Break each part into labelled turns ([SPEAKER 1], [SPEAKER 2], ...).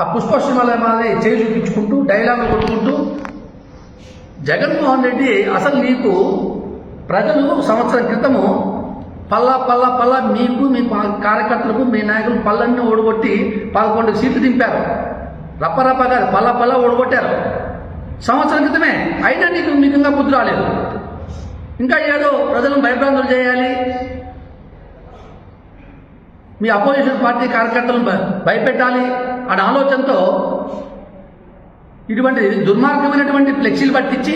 [SPEAKER 1] ఆ పుష్పశ్రమల మాది చేయి చూపించుకుంటూ డైలాగులు కొట్టుకుంటూ జగన్మోహన్ రెడ్డి అసలు నీకు ప్రజలు సంవత్సరం క్రితము పల్లా పల్లా పల్లా మీకు మీ కార్యకర్తలకు మీ నాయకులు పళ్ళన్నీ ఓడగొట్టి పదకొండు సీట్లు దింపారు. రప్ప కాదు పల్లా పల్లా ఓడగొట్టారు సంవత్సరం క్రితమే అయినా నీకు మీకు ఇంకా బుద్ధి రాలేదు. ఇంకా ఏదో ప్రజలను భయభ్రాంతులు చేయాలి. మీ అపోజిషన్ పార్టీ కార్యకర్తలను భయపెట్టాలి. అనే ఆలోచనతో ఇటువంటి దుర్మార్గమైనటువంటి ఫ్లెక్సీలు పట్టించి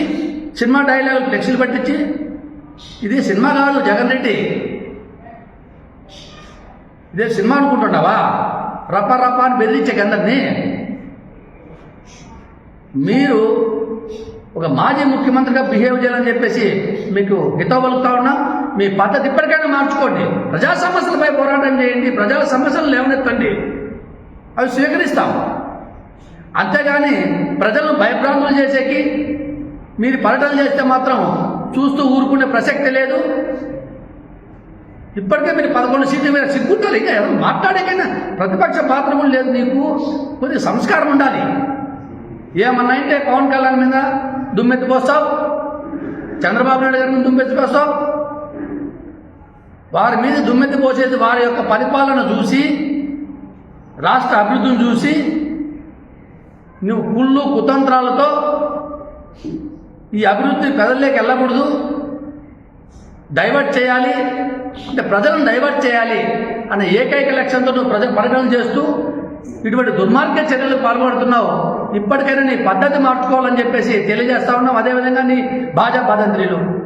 [SPEAKER 1] సినిమా డైలాగులు ఫ్లెక్సీలు పట్టించి ఇది సినిమా కాదు జగన్ రెడ్డి. ఇదే సినిమా అనుకుంటున్నావా? రప్ప రప్ప అని బెదిరించే అందరినీ మీరు ఒక మాజీ ముఖ్యమంత్రిగా బిహేవ్ చేయాలని చెప్పేసి మీకు హితవు పలుకుతా మీ పద్ధతి ఇప్పటికైనా మార్చుకోండి. ప్రజా సమస్యలపై పోరాటం చేయండి ప్రజల సమస్యలు లేవనెత్తండి. అవి స్వీకరిస్తాం. అంతేగాని ప్రజలను భయభ్రాంతులు చేసేకి మీరు పర్యటన చేస్తే మాత్రం చూస్తూ ఊరుకునే ప్రసక్తి లేదు. ఇప్పటికే మీరు పదకొండు సీట్లు మీద సిగ్గుంటారు ఇంకా ఎవరు మాట్లాడేకైనా ప్రతిపక్ష పాత్ర కూడా లేదు నీకు. కొద్దిగా సంస్కారం ఉండాలి. ఏమన్నా అంటే పవన్ కళ్యాణ్ మీద దుమ్మెత్తిపోస్తావు? చంద్రబాబు నాయుడు గారి మీద దుమ్మెత్తిపోస్తావు? వారి మీద దుమ్మెత్తి పోసేది వారి యొక్క పరిపాలన చూసి రాష్ట్ర అభివృద్ధిని చూసి నువ్వు కుళ్ళు కుతంత్రాలతో ఈ అభివృద్ధి ప్రజల్లోకి వెళ్ళకూడదు. డైవర్ట్ చేయాలి. అంటే ప్రజలను డైవర్ట్ చేయాలి అనే ఏకైక లక్ష్యంతో నువ్వు ప్రజ పరిగణన చేస్తూ ఇటువంటి దుర్మార్గ చర్యలు పాల్పడుతున్నావు. ఇప్పటికైనా నీ పద్ధతి మార్చుకోవాలని చెప్పేసి తెలియజేస్తా ఉన్నాం అదేవిధంగా నీ భాజా పదంత్రిలు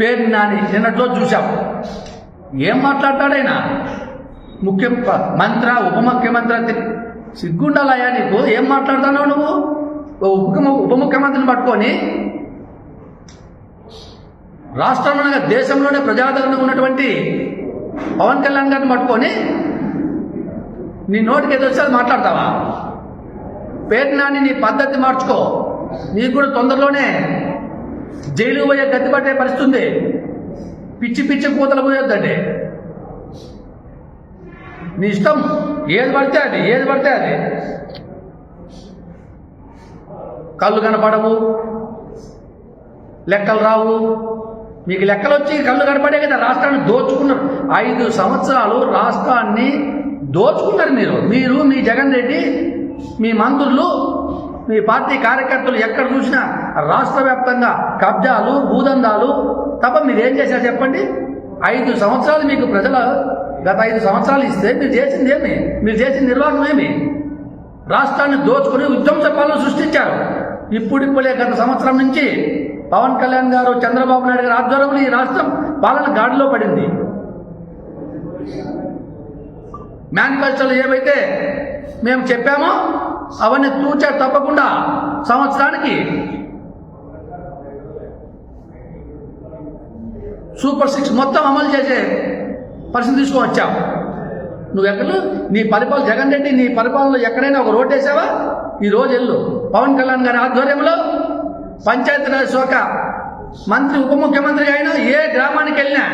[SPEAKER 1] పేరు నాని నిన్నట్లో చూశాం. ఏం మాట్లాడతాడైనా? ముఖ్య మంత్ర ఉప ముఖ్యమంత్రి సిగ్గుండాలయ్యా నీకు? ఏం మాట్లాడుతున్నావు నువ్వు? ఉప ఉప ముఖ్యమంత్రిని పట్టుకొని రాష్ట్రంలో దేశంలోనే ప్రజాదరణ ఉన్నటువంటి పవన్ కళ్యాణ్ గారిని పట్టుకొని నీ నోటికి ఏదో వచ్చి అది మాట్లాడతావా? పేరు నాని నీ పద్ధతి మార్చుకో. నీకు కూడా తొందరలోనే జైలు పోయే గతి పట్టే పరిస్థితి ఉంది. పిచ్చి పిచ్చి కూతలు పోయొద్దండి. నీ ఇష్టం. ఏది పడితే అది ఏది పడితే అది. కళ్ళు కనపడవు లెక్కలు రావు. మీకు లెక్కలు వచ్చి కళ్ళు కనపడే కదా రాష్ట్రాన్ని దోచుకున్నారు. ఐదు సంవత్సరాలు రాష్ట్రాన్ని దోచుకున్నారు మీరు. మీరు మీ జగన్ రెడ్డి మీ మంత్రులు మీ పార్టీ కార్యకర్తలు ఎక్కడ చూసినా రాష్ట్ర వ్యాప్తంగా కబ్జాలు భూదందాలు తప్ప మీరు ఏం చేశారు చెప్పండి? ఐదు సంవత్సరాలు మీకు ప్రజల గత ఐదు సంవత్సరాలు ఇస్తే మీరు చేసింది ఏమి? మీరు చేసిన నిర్వాహకం ఏమి? రాష్ట్రాన్ని దోచుకుని విధ్వంస పాలన సృష్టించారు. ఇప్పుడిప్పుడే గత సంవత్సరం నుంచి పవన్ కళ్యాణ్ గారు చంద్రబాబు నాయుడు గారు ఆధ్వర్యంలో ఈ రాష్ట్రం పాలన గాడిలో పడింది. మేనిఫెస్టోలో ఏవైతే మేము చెప్పామో అవన్నీ తూచా తప్పకుండా సంవత్సరానికి సూపర్ సిక్స్ మొత్తం అమలు చేసే పరిస్థితి తీసుకొని నువ్వు ఎక్కడ? నీ పరిపాలన జగన్ రెడ్డి నీ పరిపాలనలో ఎక్కడైనా ఒక రోడ్ వేసావా? ఈ రోజు వెళ్ళు. పవన్ కళ్యాణ్ గారి ఆధ్వర్యంలో పంచాయతీరాజ్ శాఖ మంత్రి ఉప ముఖ్యమంత్రి అయినా ఏ గ్రామానికి వెళ్ళినా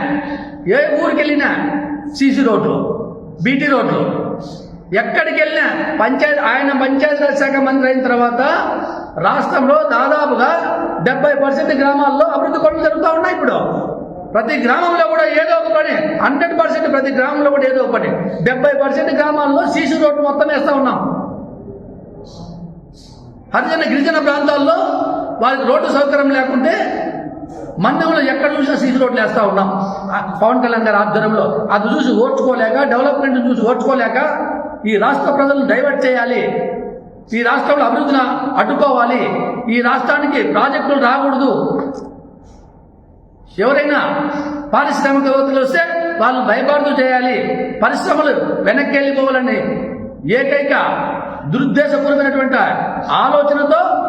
[SPEAKER 1] ఏ ఊరికి వెళ్ళినా సీసీ రోడ్లు బీటీ రోడ్లు ఎక్కడికి వెళ్ళినా పంచాయతీ ఆయన పంచాయతీరాజ్ శాఖ మంత్రి అయిన తర్వాత రాష్ట్రంలో దాదాపుగా డెబ్బై పర్సెంట్ గ్రామాల్లో అభివృద్ధి పనులు జరుగుతూ ఉన్నాయి ఇప్పుడు. ప్రతి గ్రామంలో కూడా ఏదో ఒక పని. హండ్రెడ్ పర్సెంట్ ప్రతి గ్రామంలో కూడా ఏదో ఒక పని. డెబ్బై పర్సెంట్ గ్రామాల్లో సీసీ రోడ్డు మొత్తం వేస్తూ ఉన్నాం. హరిజన గిరిజన ప్రాంతాల్లో వారికి రోడ్డు సౌకర్యం లేకుంటే మన్యంలో ఎక్కడ చూసినా సీసీ రోడ్లు వేస్తూ ఉన్నాం. పవన్ కళ్యాణ్ గారి ఆధ్వర్యంలో. అది చూసి ఓర్చుకోలేక డెవలప్మెంట్ చూసి ఓర్చుకోలేక ఈ రాష్ట్ర ప్రజలను డైవర్ట్ చేయాలి. ఈ రాష్ట్రంలో అభివృద్ధిని అడ్డుకోవాలి. ఈ రాష్ట్రానికి ప్రాజెక్టులు రాకూడదు. ఎవరైనా పారిశ్రామికవేత్తలు వస్తే వాళ్ళు భయపడుతూ చేయాలి. పరిశ్రమలు వెనక్కి వెళ్ళిపోవాలని ఏకైక దురుద్దేశపూర్వమైనటువంటి ఆలోచనతో